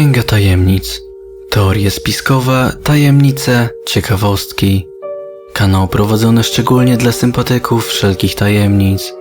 Księga Tajemnic. Teorie spiskowe, tajemnice, ciekawostki. Kanał prowadzony szczególnie dla sympatyków wszelkich tajemnic.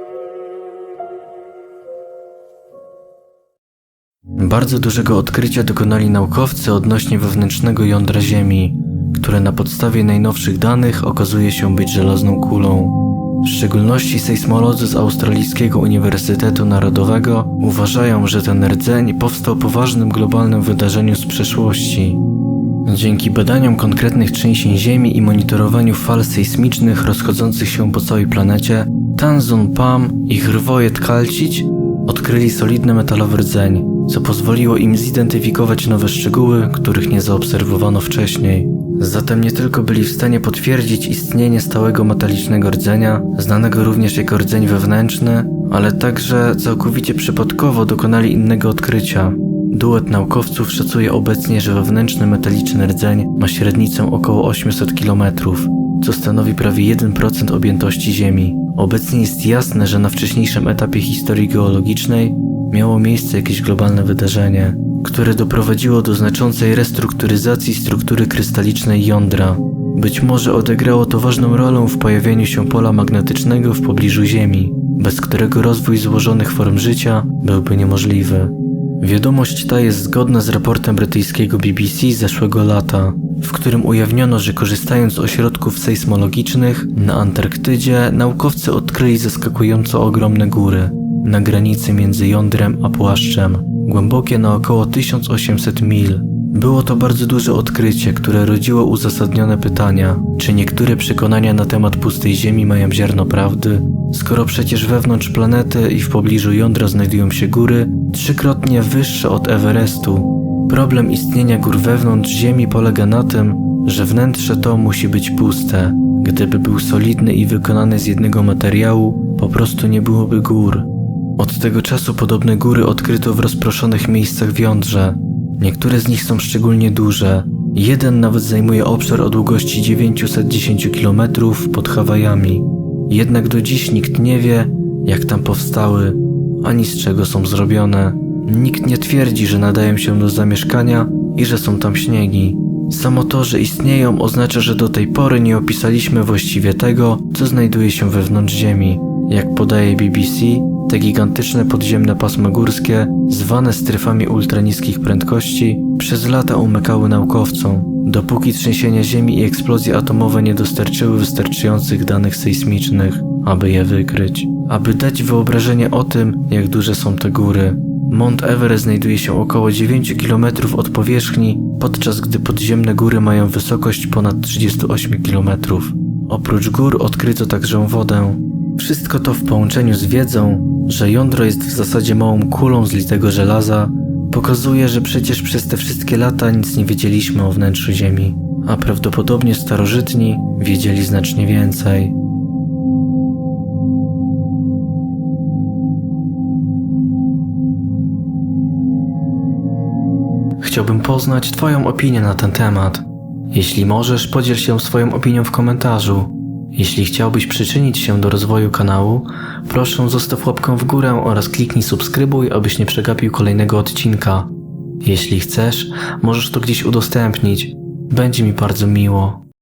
Bardzo dużego odkrycia dokonali naukowcy odnośnie wewnętrznego jądra Ziemi, które na podstawie najnowszych danych okazuje się być żelazną kulą. W szczególności sejsmolodzy z Australijskiego Uniwersytetu Narodowego uważają, że ten rdzeń powstał po ważnym globalnym wydarzeniu z przeszłości. Dzięki badaniom konkretnych trzęsień Ziemi i monitorowaniu fal sejsmicznych rozchodzących się po całej planecie, Tanzun Pam i Hrvojet Kalcic odkryli solidny metalowy rdzeń, co pozwoliło im zidentyfikować nowe szczegóły, których nie zaobserwowano wcześniej. Zatem nie tylko byli w stanie potwierdzić istnienie stałego metalicznego rdzenia, znanego również jako rdzeń wewnętrzny, ale także całkowicie przypadkowo dokonali innego odkrycia. Duet naukowców szacuje obecnie, że wewnętrzny metaliczny rdzeń ma średnicę około 800 km, co stanowi prawie 1% objętości Ziemi. Obecnie jest jasne, że na wcześniejszym etapie historii geologicznej miało miejsce jakieś globalne wydarzenie, które doprowadziło do znaczącej restrukturyzacji struktury krystalicznej jądra. Być może odegrało to ważną rolę w pojawieniu się pola magnetycznego w pobliżu Ziemi, bez którego rozwój złożonych form życia byłby niemożliwy. Wiadomość ta jest zgodna z raportem brytyjskiego BBC z zeszłego lata, w którym ujawniono, że korzystając z ośrodków sejsmologicznych na Antarktydzie naukowcy odkryli zaskakująco ogromne góry na granicy między jądrem a płaszczem, głębokie na około 1800 mil. Było to bardzo duże odkrycie, które rodziło uzasadnione pytania, czy niektóre przekonania na temat pustej Ziemi mają ziarno prawdy, skoro przecież wewnątrz planety i w pobliżu jądra znajdują się góry trzykrotnie wyższe od Everestu. Problem istnienia gór wewnątrz Ziemi polega na tym, że wnętrze to musi być puste. Gdyby był solidny i wykonany z jednego materiału, po prostu nie byłoby gór. Od tego czasu podobne góry odkryto w rozproszonych miejscach w jądrze. Niektóre z nich są szczególnie duże. Jeden nawet zajmuje obszar o długości 910 km pod Hawajami. Jednak do dziś nikt nie wie, jak tam powstały, ani z czego są zrobione. Nikt nie twierdzi, że nadają się do zamieszkania i że są tam śniegi. Samo to, że istnieją, oznacza, że do tej pory nie opisaliśmy właściwie tego, co znajduje się wewnątrz Ziemi. Jak podaje BBC, te gigantyczne podziemne pasma górskie, zwane strefami ultraniskich prędkości, przez lata umykały naukowcom, dopóki trzęsienia Ziemi i eksplozje atomowe nie dostarczyły wystarczających danych sejsmicznych, aby je wykryć. Aby dać wyobrażenie o tym, jak duże są te góry, Mount Everest znajduje się około 9 km od powierzchni, podczas gdy podziemne góry mają wysokość ponad 38 km. Oprócz gór odkryto także wodę. Wszystko to w połączeniu z wiedzą, że jądro jest w zasadzie małą kulą z litego żelaza, pokazuje, że przecież przez te wszystkie lata nic nie wiedzieliśmy o wnętrzu Ziemi, a prawdopodobnie starożytni wiedzieli znacznie więcej. Chciałbym poznać Twoją opinię na ten temat. Jeśli możesz, podziel się swoją opinią w komentarzu. Jeśli chciałbyś przyczynić się do rozwoju kanału, proszę zostaw łapkę w górę oraz kliknij subskrybuj, abyś nie przegapił kolejnego odcinka. Jeśli chcesz, możesz to gdzieś udostępnić. Będzie mi bardzo miło.